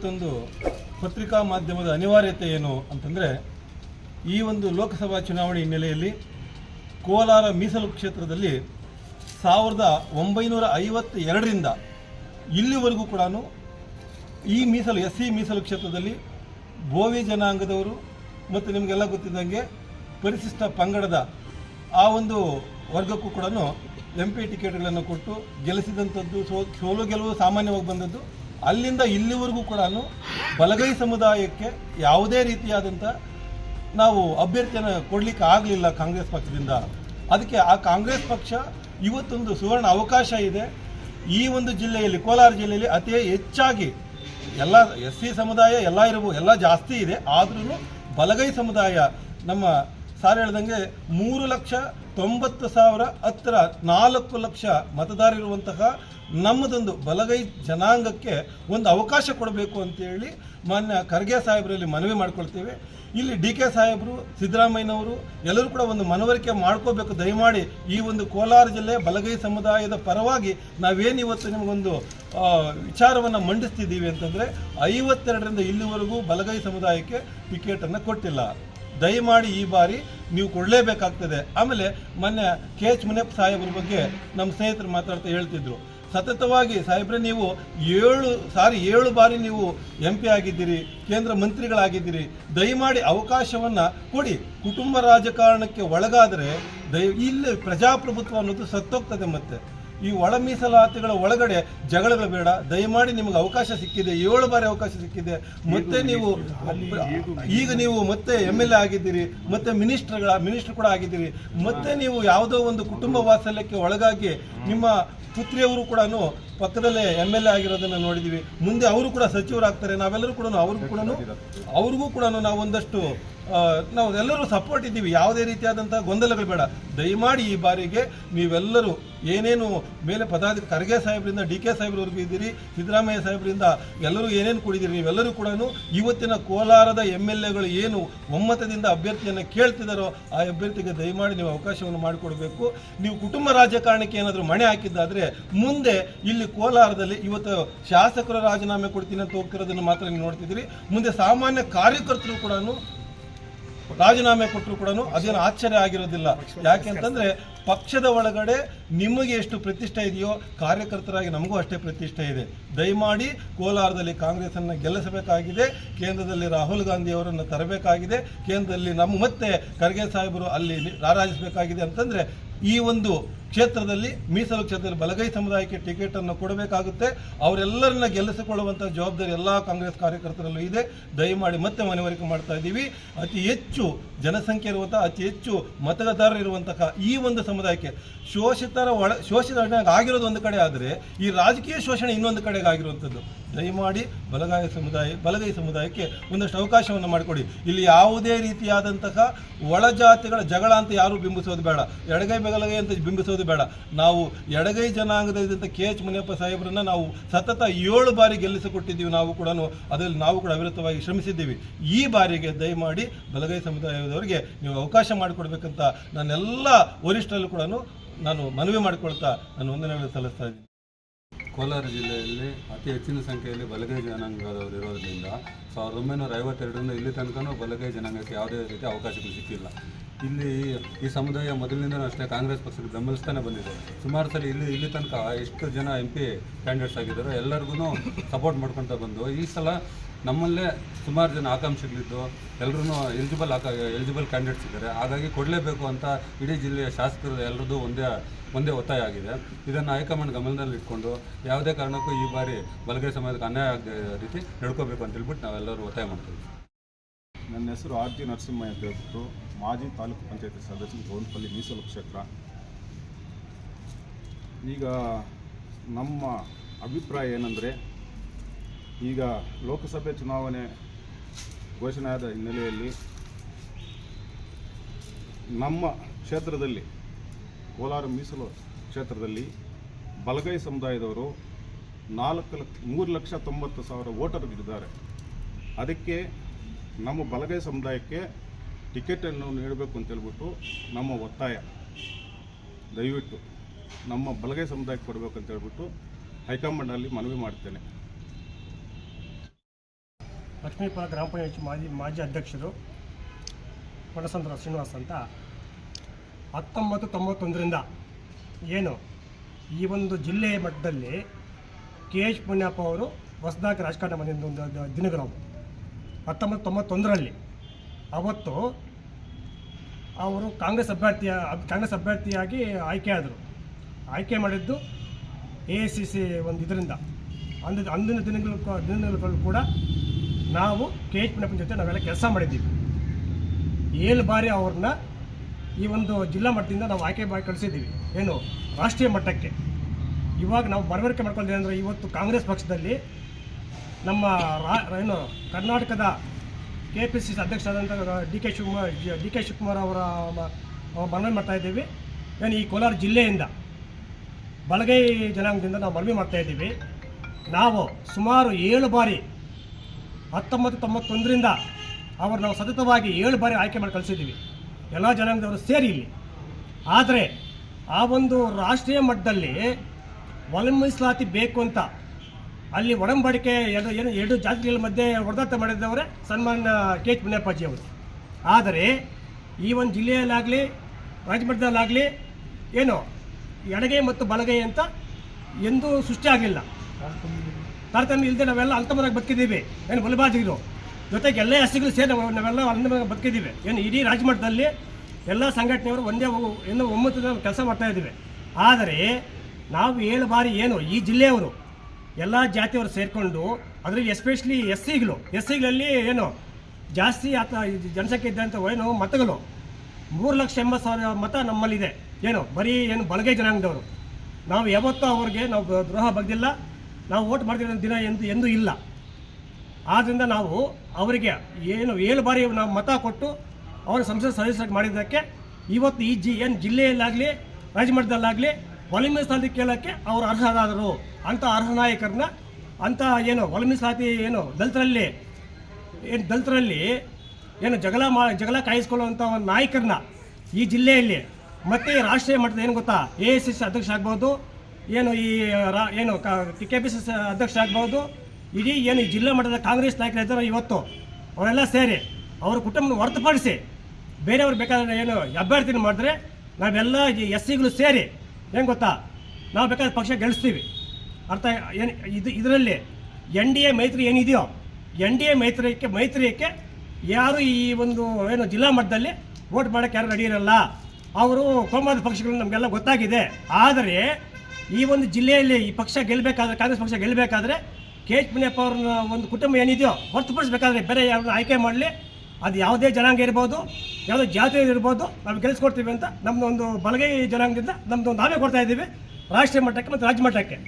ಇವತ್ತೊಂದು ಪತ್ರಿಕಾ ಮಾಧ್ಯಮದ ಅನಿವಾರ್ಯತೆ ಏನು ಅಂತಂದರೆ, ಈ ಒಂದು ಲೋಕಸಭಾ ಚುನಾವಣೆ ಹಿನ್ನೆಲೆಯಲ್ಲಿ ಕೋಲಾರ ಮೀಸಲು ಕ್ಷೇತ್ರದಲ್ಲಿ ಸಾವಿರದ ಒಂಬೈನೂರ ಐವತ್ತ ಎರಡರಿಂದ ಇಲ್ಲಿವರೆಗೂ ಕೂಡ ಈ ಮೀಸಲು ಎಸ್ ಸಿ ಮೀಸಲು ಕ್ಷೇತ್ರದಲ್ಲಿ ಬೋವಿ ಜನಾಂಗದವರು ಮತ್ತು ನಿಮಗೆಲ್ಲ ಗೊತ್ತಿದ್ದಂಗೆ ಪರಿಶಿಷ್ಟ ಪಂಗಡದ ಆ ಒಂದು ವರ್ಗಕ್ಕೂ ಕೂಡ ಎಂ ಪಿ ಟಿಕೆಟ್ಗಳನ್ನು ಕೊಟ್ಟು ಗೆಲ್ಲಿಸಿದಂಥದ್ದು, ಸೋ ಸೋಲು ಗೆಲುವು ಸಾಮಾನ್ಯವಾಗಿ ಬಂದದ್ದು ಅಲ್ಲಿಂದ ಇಲ್ಲಿವರೆಗೂ ಕೂಡ ಬಲಗೈ ಸಮುದಾಯಕ್ಕೆ ಯಾವುದೇ ರೀತಿಯಾದಂಥ ನಾವು ಅಭ್ಯರ್ಥಿಯನ್ನು ಕೊಡಲಿಕ್ಕೆ ಆಗಲಿಲ್ಲ ಕಾಂಗ್ರೆಸ್ ಪಕ್ಷದಿಂದ. ಅದಕ್ಕೆ ಆ ಕಾಂಗ್ರೆಸ್ ಪಕ್ಷ ಇವತ್ತೊಂದು ಸುವರ್ಣ ಅವಕಾಶ ಇದೆ. ಈ ಒಂದು ಜಿಲ್ಲೆಯಲ್ಲಿ, ಕೋಲಾರ ಜಿಲ್ಲೆಯಲ್ಲಿ ಅತಿ ಹೆಚ್ಚಾಗಿ ಎಲ್ಲ ಎಸ್ ಸಿ ಸಮುದಾಯ, ಎಲ್ಲ ಇರಬಹುದು ಎಲ್ಲ ಜಾಸ್ತಿ ಇದೆ. ಆದ್ರೂ ಬಲಗೈ ಸಮುದಾಯ ನಮ್ಮ ಸಾರ್ ಹೇಳ್ದಂಗೆ ಮೂರು ಲಕ್ಷ ತೊಂಬತ್ತು ಸಾವಿರ ಹತ್ತಿರ ನಾಲ್ಕು ಲಕ್ಷ ಮತದಾರರಿರುವಂತಹ ನಮ್ಮದೊಂದು ಬಲಗೈ ಜನಾಂಗಕ್ಕೆ ಒಂದು ಅವಕಾಶ ಕೊಡಬೇಕು ಅಂತೇಳಿ ಮಾನ್ಯ ಖರ್ಗೆ ಸಾಹೇಬರಲ್ಲಿ ಮನವಿ ಮಾಡ್ಕೊಳ್ತೇವೆ. ಇಲ್ಲಿ ಡಿ ಕೆ ಸಾಹೇಬರು, ಸಿದ್ದರಾಮಯ್ಯನವರು ಎಲ್ಲರೂ ಕೂಡ ಒಂದು ಮನವರಿಕೆ ಮಾಡ್ಕೋಬೇಕು. ದಯಮಾಡಿ ಈ ಒಂದು ಕೋಲಾರ ಜಿಲ್ಲೆ ಬಲಗೈ ಸಮುದಾಯದ ಪರವಾಗಿ ನಾವೇನು ಇವತ್ತು ನಿಮಗೊಂದು ವಿಚಾರವನ್ನು ಮಂಡಿಸ್ತಿದ್ದೀವಿ ಅಂತಂದರೆ ಐವತ್ತೆರಡರಿಂದ ಇಲ್ಲಿವರೆಗೂ ಬಲಗೈ ಸಮುದಾಯಕ್ಕೆ ಟಿಕೆಟನ್ನು ಕೊಟ್ಟಿಲ್ಲ. ದಯಮಾಡಿ ಈ ಬಾರಿ ನೀವು ಕೊಡಲೇಬೇಕಾಗ್ತದೆ. ಆಮೇಲೆ ಮೊನ್ನೆ ಕೆ ಎಚ್ ಮುನಿಯಪ್ಪ ಸಾಹೇಬ್ರ ಬಗ್ಗೆ ನಮ್ಮ ಸ್ನೇಹಿತರು ಮಾತಾಡ್ತಾ ಹೇಳ್ತಿದ್ರು. ಸತತವಾಗಿ ಸಾಹೇಬ್ರೆ, ನೀವು ಏಳು ಸಾರಿ ಏಳು ಬಾರಿ ನೀವು ಎಂ ಪಿ ಆಗಿದ್ದೀರಿ, ಕೇಂದ್ರ ಮಂತ್ರಿಗಳಾಗಿದ್ದೀರಿ. ದಯಮಾಡಿ ಅವಕಾಶವನ್ನು ಕೊಡಿ. ಕುಟುಂಬ ರಾಜಕಾರಣಕ್ಕೆ ಒಳಗಾದರೆ ದಯ, ಇಲ್ಲಿ ಪ್ರಜಾಪ್ರಭುತ್ವ ಅನ್ನೋದು ಸತ್ತೋಗ್ತದೆ ಮತ್ತೆ. ಈ ಒಳ ಮೀಸಲಾತಿಗಳ ಒಳಗಡೆ ಜಗಳಗಳು ಬೇಡ. ದಯಮಾಡಿ ನಿಮಗೆ ಅವಕಾಶ ಸಿಕ್ಕಿದೆ. ಏಳು ಬಾರಿ ಅವಕಾಶ ಸಿಕ್ಕಿದೆ. ಮತ್ತೆ ನೀವು ಈಗ ನೀವು ಮತ್ತೆ ಎಂ ಎಲ್ ಎ ಆಗಿದ್ದೀರಿ ಮತ್ತೆ ಮಿನಿಸ್ಟರ್ಗಳ ಮಿನಿಸ್ಟರ್ ಕೂಡ ಆಗಿದ್ದೀರಿ. ಮತ್ತೆ ನೀವು ಯಾವುದೋ ಒಂದು ಕುಟುಂಬ ವಾತ್ಸಲ್ಯಕ್ಕೆ ಒಳಗಾಗಿ ನಿಮ್ಮ ಪುತ್ರಿಯವರು ಕೂಡ ಪಕ್ಕದಲ್ಲೇ ಎಂ ಎಲ್ ಎ ಆಗಿರೋದನ್ನ ನೋಡಿದೀವಿ. ಮುಂದೆ ಅವರು ಕೂಡ ಸಚಿವರಾಗ್ತಾರೆ. ನಾವೆಲ್ಲರೂ ಕೂಡ ಅವ್ರಿಗೂ ಕೂಡ ಅವ್ರಿಗೂ ಕೂಡ ನಾವು ಒಂದಷ್ಟು ನಾವು ಎಲ್ಲರೂ ಸಪೋರ್ಟ್ ಇದ್ದೀವಿ. ಯಾವುದೇ ರೀತಿಯಾದಂಥ ಗೊಂದಲಗಳು ಬೇಡ. ದಯಮಾಡಿ ಈ ಬಾರಿಗೆ ನೀವೆಲ್ಲರೂ ಏನೇನು ಮೇಲೆ ಪದಾಧಿಕಾರಿ ಖರ್ಗೆ ಸಾಹೇಬರಿಂದ, ಡಿ ಕೆ ಸಾಹೇಬ್ರವರೆಗೂ ಇದ್ದೀರಿ, ಸಿದ್ದರಾಮಯ್ಯ ಸಾಹೇಬರಿಂದ ಎಲ್ಲರೂ ಏನೇನು ಕೊಡಿದ್ದೀರಿ, ನೀವೆಲ್ಲರೂ ಕೂಡ ಇವತ್ತಿನ ಕೋಲಾರದ ಎಂ ಎಲ್ ಎಗಳು ಏನು ಒಮ್ಮತದಿಂದ ಅಭ್ಯರ್ಥಿಯನ್ನು ಕೇಳ್ತಿದ್ದಾರೋ ಆ ಅಭ್ಯರ್ಥಿಗೆ ದಯಮಾಡಿ ನೀವು ಅವಕಾಶವನ್ನು ಮಾಡಿಕೊಡಬೇಕು. ನೀವು ಕುಟುಂಬ ರಾಜಕಾರಣಕ್ಕೆ ಏನಾದರೂ ಮಣೆ ಹಾಕಿದ್ದಾದರೆ ಮುಂದೆ ಇಲ್ಲಿ ಕೋಲಾರದಲ್ಲಿ ಇವತ್ತು ಶಾಸಕರ ರಾಜೀನಾಮೆ ಕೊಡ್ತೀನಿ ಅಂತ ಹೋಗ್ತಿರೋದನ್ನು ಮಾತ್ರ ನೀವು ನೋಡ್ತಿದ್ದೀರಿ. ಮುಂದೆ ಸಾಮಾನ್ಯ ಕಾರ್ಯಕರ್ತರು ಕೂಡ ರಾಜೀನಾಮೆ ಕೊಟ್ಟರು ಕೂಡ ಅದೇನು ಆಶ್ಚರ್ಯ ಆಗಿರೋದಿಲ್ಲ. ಯಾಕೆಂತಂದ್ರೆ ಪಕ್ಷದ ಒಳಗಡೆ ನಿಮಗೆ ಎಷ್ಟು ಪ್ರತಿಷ್ಠೆ ಇದೆಯೋ ಕಾರ್ಯಕರ್ತರಾಗಿ ನಮಗೂ ಅಷ್ಟೇ ಪ್ರತಿಷ್ಠೆ ಇದೆ. ದಯಮಾಡಿ ಕೋಲಾರದಲ್ಲಿ ಕಾಂಗ್ರೆಸ್ ಅನ್ನು ಗೆಲ್ಲಿಸಬೇಕಾಗಿದೆ. ಕೇಂದ್ರದಲ್ಲಿ ರಾಹುಲ್ ಗಾಂಧಿ ಅವರನ್ನು ತರಬೇಕಾಗಿದೆ. ಕೇಂದ್ರದಲ್ಲಿ ನಮ್ಮ ಮತ್ತೆ ಖರ್ಗೆ ಸಾಹೇಬರು ಅಲ್ಲಿ ರಾರಾಜಿಸಬೇಕಾಗಿದೆ ಅಂತಂದ್ರೆ ಈ ಒಂದು ಕ್ಷೇತ್ರದಲ್ಲಿ, ಮೀಸಲು ಕ್ಷೇತ್ರದಲ್ಲಿ ಬಲಗೈ ಸಮುದಾಯಕ್ಕೆ ಟಿಕೆಟ್ ಅನ್ನು ಕೊಡಬೇಕಾಗುತ್ತೆ. ಅವರೆಲ್ಲರನ್ನ ಗೆಲ್ಲಿಸಿಕೊಳ್ಳುವಂಥ ಜವಾಬ್ದಾರಿ ಎಲ್ಲ ಕಾಂಗ್ರೆಸ್ ಕಾರ್ಯಕರ್ತರಲ್ಲೂ ಇದೆ. ದಯಮಾಡಿ ಮತ್ತೆ ಮನವರಿಕೆ ಮಾಡ್ತಾ ಇದ್ದೀವಿ. ಅತಿ ಹೆಚ್ಚು ಜನಸಂಖ್ಯೆ ಇರುವಂಥ ಅತಿ ಹೆಚ್ಚು ಮತದಾರರು ಇರುವಂತಹ ಈ ಒಂದು ಸಮುದಾಯಕ್ಕೆ ಶೋಷಿತರ ಒಳ, ಶೋಷಿತ ಆಗಿರೋದು ಒಂದು ಕಡೆ ಆದರೆ, ಈ ರಾಜಕೀಯ ಶೋಷಣೆ ಇನ್ನೊಂದು ಕಡೆಗೆ ಆಗಿರುವಂಥದ್ದು ದಯಮಾಡಿ ಬಲಗಾಯ ಸಮುದಾಯ, ಬಲಗೈ ಸಮುದಾಯಕ್ಕೆ ಒಂದಷ್ಟು ಅವಕಾಶವನ್ನು ಮಾಡಿಕೊಡಿ. ಇಲ್ಲಿ ಯಾವುದೇ ರೀತಿಯಾದಂತಹ ಒಳಜಾತಿಗಳ ಜಗಳ ಅಂತ ಯಾರು ಬಿಂಬಿಸೋದು ಬೇಡ. ಎಡಗೈ ಬಲಗೈ ಅಂತ ಬಿಂಬಿಸೋದು ಬೇಡ. ನಾವು ಎಡಗೈ ಜನಾಂಗದ ಕೆ ಎಚ್ ಮುನಿಯಪ್ಪ ಸಾಹೇಬರನ್ನು ನಾವು ಸತತ ಏಳು ಬಾರಿ ಗೆಲ್ಲಿಸಿಕೊಟ್ಟಿದ್ದೀವಿ ನಾವು ಕೂಡ ಅದರಲ್ಲಿ ನಾವು ಕೂಡ ಅವಿರತವಾಗಿ ಶ್ರಮಿಸಿದ್ದೀವಿ. ಈ ಬಾರಿಗೆ ದಯಮಾಡಿ ಬಲಗೈ ಸಮುದಾಯದವರಿಗೆ ನೀವು ಅವಕಾಶ ಮಾಡಿಕೊಡ್ಬೇಕಂತ ನನ್ನೆಲ್ಲ ವರಿಷ್ಠರಲ್ಲೂ ಕೂಡ ನಾನು ಮನವಿ ಮಾಡಿಕೊಳ್ತಾ ನಾನು ವಂದನೆಗಳು ಸಲ್ಲಿಸ್ತಾ ಇದ್ದೀನಿ. ಕೋಲಾರ ಜಿಲ್ಲೆಯಲ್ಲಿ ಅತಿ ಹೆಚ್ಚಿನ ಸಂಖ್ಯೆಯಲ್ಲಿ ಬಲಗೈ ಜನಾಂಗದವರು ಇರೋದ್ರಿಂದ ಸಾವಿರದ ಒಂಬೈನೂರ ಐವತ್ತೆರಡರಿಂದ ಇಲ್ಲಿ ತನಕ ಬಲಗೈ ಜನಾಂಗಕ್ಕೆ ಯಾವುದೇ ರೀತಿ ಅವಕಾಶಗಳು ಸಿಕ್ಕಿಲ್ಲ. ಇಲ್ಲಿ ಈ ಸಮುದಾಯ ಮೊದಲಿನಿಂದಲೂ ಅಷ್ಟೇ ಕಾಂಗ್ರೆಸ್ ಪಕ್ಷಕ್ಕೆ ಬೆಂಬಲಿಸ್ತಾನೆ ಬಂದಿದೆ. ಸುಮಾರು ಸರಿ ಇಲ್ಲಿ ಇಲ್ಲಿ ತನಕ ಎಷ್ಟು ಜನ ಎಂ ಪಿ ಕ್ಯಾಂಡಿಡೇಟ್ಸ್ ಆಗಿದ್ದಾರೋ ಎಲ್ಲರಿಗೂ ಸಪೋರ್ಟ್ ಮಾಡ್ಕೊತ ಬಂದು, ಈ ಸಲ ನಮ್ಮಲ್ಲೇ ಸುಮಾರು ಜನ ಆಕಾಂಕ್ಷಿಗಳಿದ್ದು ಎಲ್ಲರೂ ಎಲಿಜಿಬಲ್ ಆಕ ಎಲಿಜಿಬಲ್ ಕ್ಯಾಂಡಿಡೇಟ್ಸ್ ಇದ್ದಾರೆ. ಹಾಗಾಗಿ ಕೊಡಲೇಬೇಕು ಅಂತ ಇಡೀ ಜಿಲ್ಲೆಯ ಶಾಸಕರು ಎಲ್ಲರದ್ದು ಒಂದೇ ಒಂದೇ ಒತ್ತಾಯ ಆಗಿದೆ. ಇದನ್ನು ಹೈಕಮಾಂಡ್ ಗಮನದಲ್ಲಿ ಇಟ್ಕೊಂಡು ಯಾವುದೇ ಕಾರಣಕ್ಕೂ ಈ ಬಾರಿ ಬಲಗೈ ಸಮಾಜಕ್ಕೆ ಅನ್ಯಾಯ ಆಗದ ರೀತಿ ನಡ್ಕೋಬೇಕು ಅಂತ ಹೇಳ್ಬಿಟ್ಟು ನಾವೆಲ್ಲರೂ ಒತ್ತಾಯ ಮಾಡ್ತೀವಿ. ನನ್ನ ಹೆಸರು ಆರ್ ಜಿ ನರಸಿಂಹಯ್ಯ ಅಂತ ಹೇಳ್ಬಿಟ್ಟು ಮಾಜಿ ತಾಲೂಕು ಪಂಚಾಯತಿ ಸದಸ್ಯ ಗೋನ್ಪಲ್ಲಿ ಮೀಸಲು ಕ್ಷೇತ್ರ. ಈಗ ನಮ್ಮ ಅಭಿಪ್ರಾಯ ಏನಂದರೆ, ಈಗ ಲೋಕಸಭೆ ಚುನಾವಣೆ ಘೋಷಣೆ ಆದ ಹಿನ್ನೆಲೆಯಲ್ಲಿ ನಮ್ಮ ಕ್ಷೇತ್ರದಲ್ಲಿ, ಕೋಲಾರ ಮೀಸಲು ಕ್ಷೇತ್ರದಲ್ಲಿ ಬಲಗೈ ಸಮುದಾಯದವರು ನಾಲ್ಕು ಲಕ್ಷ, ಮೂರು ಲಕ್ಷ ತೊಂಬತ್ತು ಸಾವಿರ ವೋಟರ್ಗಳಿದ್ದಾರೆ ಅದಕ್ಕೆ ನಮ್ಮ ಬಲಗೈ ಸಮುದಾಯಕ್ಕೆ ಟಿಕೆಟನ್ನು ನೀಡಬೇಕು ಅಂತ ಹೇಳ್ಬಿಟ್ಟು ನಮ್ಮ ಒತ್ತಾಯ. ದಯವಿಟ್ಟು ನಮ್ಮ ಬಲಗೈ ಸಮುದಾಯಕ್ಕೆ ಕೊಡಬೇಕು ಅಂತ ಹೇಳ್ಬಿಟ್ಟು ಹೈಕಮಾಂಡಲ್ಲಿ ಮನವಿ ಮಾಡ್ತೇನೆ. ಲಕ್ಷ್ಮೀಪುರ ಗ್ರಾಮ ಪಂಚಾಯತ್ ಮಾಜಿ ಮಾಜಿ ಅಧ್ಯಕ್ಷರು ಪಣಸಂದ್ರ ಶ್ರೀನಿವಾಸ್ ಅಂತ. ಹತ್ತೊಂಬತ್ತು ತೊಂಬತ್ತೊಂದರಿಂದ ಏನು ಈ ಒಂದು ಜಿಲ್ಲೆಯ ಮಟ್ಟದಲ್ಲಿ ಕೆ ಎಚ್ ಪುಣ್ಯಪ್ಪ ಅವರು ಹೊಸದಾಗಿ ರಾಜಕಾರಣ ಬಂದಿದ್ದ ಒಂದು ದಿನಗಳು. ಹತ್ತೊಂಬತ್ತು ತೊಂಬತ್ತೊಂದರಲ್ಲಿ ಅವತ್ತು ಅವರು ಕಾಂಗ್ರೆಸ್ ಅಭ್ಯರ್ಥಿಯ ಕಾಂಗ್ರೆಸ್ ಅಭ್ಯರ್ಥಿಯಾಗಿ ಆಯ್ಕೆ ಆದರು. ಆಯ್ಕೆ ಮಾಡಿದ್ದು ಎ ಸಿ ಸಿ ಒಂದು ಇದರಿಂದ. ಅಂದ, ಅಂದಿನ ದಿನಗಳ ದಿನಗಳ ಕೂಡ ನಾವು ಕೆ ಎಚ್ ಪಿ ಜೊತೆ ನಾವೆಲ್ಲ ಕೆಲಸ ಮಾಡಿದ್ದೀವಿ. ಏಳು ಬಾರಿ ಅವ್ರನ್ನ ಈ ಒಂದು ಜಿಲ್ಲಾ ಮಟ್ಟದಿಂದ ನಾವು ಆಯ್ಕೆ ಮಾಡಿ ಕಳಿಸಿದ್ದೀವಿ. ಏನು ರಾಷ್ಟ್ರೀಯ ಮಟ್ಟಕ್ಕೆ. ಇವಾಗ ನಾವು ಮನವರಿಕೆ ಮಾಡ್ಕೊಂಡಿದ್ದೀವಿ ಅಂದರೆ ಇವತ್ತು ಕಾಂಗ್ರೆಸ್ ಪಕ್ಷದಲ್ಲಿ ನಮ್ಮ ಏನು ಕರ್ನಾಟಕದ ಕೆ ಪಿ ಸಿ ಸಿ ಅಧ್ಯಕ್ಷರಾದಂಥ D K Shivakumar D K Shivakumar ಅವರ ಮನವಿ ಮಾಡ್ತಾ ಇದ್ದೀವಿ. ಏನು ಈ ಕೋಲಾರ ಜಿಲ್ಲೆಯಿಂದ ಬಲಗೈ ಜನಾಂಗದಿಂದ ನಾವು ಮನವಿ ಮಾಡ್ತಾ ಇದ್ದೀವಿ. ನಾವು ಸುಮಾರು ಏಳು ಬಾರಿ, ಹತ್ತೊಂಬತ್ತು ತೊಂಬತ್ತೊಂದರಿಂದ ಅವರು ನಾವು ಸತತವಾಗಿ ಏಳು ಬಾರಿ ಆಯ್ಕೆ ಮಾಡಿ ಕಳಿಸಿದ್ದೀವಿ. ಎಲ್ಲ ಜನಾಂಗದವರು ಸೇರಿ ಇಲ್ಲಿ. ಆದರೆ ಆ ಒಂದು ರಾಷ್ಟ್ರೀಯ ಮಟ್ಟದಲ್ಲಿ ಮೀಸಲಾತಿ ಬೇಕು ಅಂತ ಅಲ್ಲಿ ಒಡಂಬಡಿಕೆ ಎರಡು ಏನು ಎರಡು ಜಾತಿಗಳ ಮಧ್ಯೆ ಹೊಡೆದಾಟ ಮಾಡಿದವರೇ ಸನ್ಮಾನ್ಯ ಕೆ ಎಚ್ ಮುನಿಯಪ್ಪಾಜಿ ಅವರು. ಆದರೆ ಈ ಒಂದು ಜಿಲ್ಲೆಯಲ್ಲಾಗಲಿ ರಾಜಮಠದಲ್ಲಾಗಲಿ ಏನು ಎಡಗೈ ಮತ್ತು ಬಲಗೈ ಅಂತ ಎಂದೂ ಸೃಷ್ಟಿಯಾಗಲಿಲ್ಲ ತಾರತಮ್ಯ ಇಲ್ಲದೆ ನಾವೆಲ್ಲ ಅಂತಮರಾಗಿ ಬದುಕಿದ್ದೀವಿ. ಏನು ಬಲಬಾದಿಗರು ಜೊತೆಗೆ ಎಲ್ಲ ಹಸಿಗಳು ಸೇರಿ ನಾವು ನಾವೆಲ್ಲ ಅಂತಮರಾಗಿ ಬದುಕಿದ್ದೀವಿ. ಏನು ಇಡೀ ರಾಜಮಟ್ಟದಲ್ಲಿ ಎಲ್ಲ ಸಂಘಟನೆಯವರು ಒಂದೇ ಏನು ಒಮ್ಮತದ ಕೆಲಸ ಮಾಡ್ತಾ ಇದ್ದೀವಿ. ಆದರೆ ನಾವು ಏಳು ಬಾರಿ ಏನು ಈ ಜಿಲ್ಲೆಯವರು ಎಲ್ಲ ಜಾತಿಯವರು ಸೇರಿಕೊಂಡು, ಅದರಲ್ಲಿ ಎಸ್ಪೆಷಲಿ ಎಸ್ ಸಿಗಳು ಎಸ್ ಸಿಗಳಲ್ಲಿ ಏನು, ಜಾಸ್ತಿ ಆತ, ಜನಸಂಖ್ಯೆ ಇದ್ದಂಥ ಏನು ಮತಗಳು. ಮೂರು ಲಕ್ಷ ಎಂಬತ್ತು ಸಾವಿರ ಮತ ನಮ್ಮಲ್ಲಿದೆ. ಏನು, ಬರೀ ಏನು ಬಳಗೈ ಜನಾಂಗದವರು. ನಾವು ಯಾವತ್ತೂ ಅವ್ರಿಗೆ ನಾವು ದ್ರೋಹ ಬಗ್ದಿಲ್ಲ, ನಾವು ಓಟ್ ಮಾಡ್ತಿರೋ ದಿನ ಎಂದು, ಎಂದೂ ಇಲ್ಲ. ಆದ್ದರಿಂದ ನಾವು ಅವರಿಗೆ ಏನು, ಏಳು ಬಾರಿ ನಾವು ಮತ ಕೊಟ್ಟು ಅವರ ಸಂಸದ ಸದಸ್ಯರಾಗಿ ಮಾಡಿದ್ದಕ್ಕೆ, ಇವತ್ತು ಈ ಜಿ, ಏನು ಜಿಲ್ಲೆಯಲ್ಲಾಗಲಿ ರಾಜಮಟ್ಟದಲ್ಲಾಗಲಿ ಒಳ ಮೀಸಲಾತಿ ಕೇಳೋಕ್ಕೆ ಅವರು ಅರ್ಹರಾದರು. ಅಂಥ ಅರ್ಹ ನಾಯಕರನ್ನ ಅಂಥ ಏನು ಒಳ ಸಾತಿ ಏನು ದಲಿತರಲ್ಲಿ ಏನು ದಲಿತರಲ್ಲಿ ಏನು ಜಗಳ ಮಾ ಜಗಳ ಕಾಯಿಸ್ಕೊಳ್ಳುವಂಥ ಒಂದು ನಾಯಕರನ್ನ ಈ ಜಿಲ್ಲೆಯಲ್ಲಿ ಮತ್ತೆ ರಾಷ್ಟ್ರೀಯ ಮಟ್ಟದ ಏನು ಗೊತ್ತಾ? ಎ ಐ ಸಿ ಸಿ ಅಧ್ಯಕ್ಷ ಆಗ್ಬೋದು, ಏನು ಈ, ರಾ, ಏನು ಕೆ ಪಿ ಸಿ ಸಿ ಅಧ್ಯಕ್ಷ ಆಗ್ಬೋದು, ಇಡೀ ಏನು ಈ ಜಿಲ್ಲಾ ಮಟ್ಟದ ಕಾಂಗ್ರೆಸ್ ನಾಯಕರಿದ್ದಾರೆ ಇವತ್ತು. ಅವರೆಲ್ಲ ಸೇರಿ ಅವ್ರ ಕುಟುಂಬನ ಹೊರತುಪಡಿಸಿ ಬೇರೆಯವ್ರು ಬೇಕಾದ್ರೆ ಏನು ಅಭ್ಯರ್ಥಿನ ಮಾಡಿದ್ರೆ ನಾವೆಲ್ಲ ಎಸ್ ಸಿಗಳು ಸೇರಿ ಏನು ಗೊತ್ತಾ? ನಾವು ಬೇಕಾದ್ರೆ ಪಕ್ಷ ಗೆಲ್ಲಿಸ್ತೀವಿ ಅರ್ಥ ಏನು, ಇದು, ಇದರಲ್ಲಿ ಎನ್ ಡಿ ಎ ಮೈತ್ರಿ ಏನಿದೆಯೋ, ಎನ್ ಡಿ ಎ ಮೈತ್ರಿಯಕ್ಕೆ ಮೈತ್ರಿಯಕ್ಕೆ ಯಾರು ಈ ಒಂದು, ಏನು, ಜಿಲ್ಲಾ ಮಟ್ಟದಲ್ಲಿ ವೋಟ್ ಮಾಡೋಕ್ಕೆ ಯಾರು ರೆಡಿ ಇರಲ್ಲ? ಅವರು ಕೋಮದ ಪಕ್ಷಗಳು ನಮಗೆಲ್ಲ ಗೊತ್ತಾಗಿದೆ. ಆದರೆ ಈ ಒಂದು ಜಿಲ್ಲೆಯಲ್ಲಿ ಈ ಪಕ್ಷ ಗೆಲ್ಲಬೇಕಾದ್ರೆ ಕಾಂಗ್ರೆಸ್ ಪಕ್ಷ ಗೆಲ್ಲಬೇಕಾದ್ರೆ ಕೆ ಎಚ್ ಮುನಿಯಪ್ಪ ಅವ್ರನ್ನ ಒಂದು ಕುಟುಂಬ ಏನಿದೆಯೋ ಹೊರತುಪಡಿಸಬೇಕಾದ್ರೆ ಬೇರೆ ಯಾರನ್ನ ಆಯ್ಕೆ ಮಾಡಲಿ. ಅದು ಯಾವುದೇ ಜನಾಂಗ ಇರ್ಬೋದು, ಯಾವುದೇ ಜಾತಿ ಇರ್ಬೋದು, ನಾವು ಗೆಲ್ಲಿಸ್ಕೊಡ್ತೀವಿ ಅಂತ ನಮ್ಮದೊಂದು ಬಲಗೈ ಜನಾಂಗದಿಂದ ನಮ್ಮದೊಂದು ನಾವೇ ಕೊಡ್ತಾ ಇದ್ದೀವಿ, ರಾಷ್ಟ್ರೀಯ ಮಟ್ಟಕ್ಕೆ ಮತ್ತು ರಾಜ್ಯ ಮಟ್ಟಕ್ಕೆ.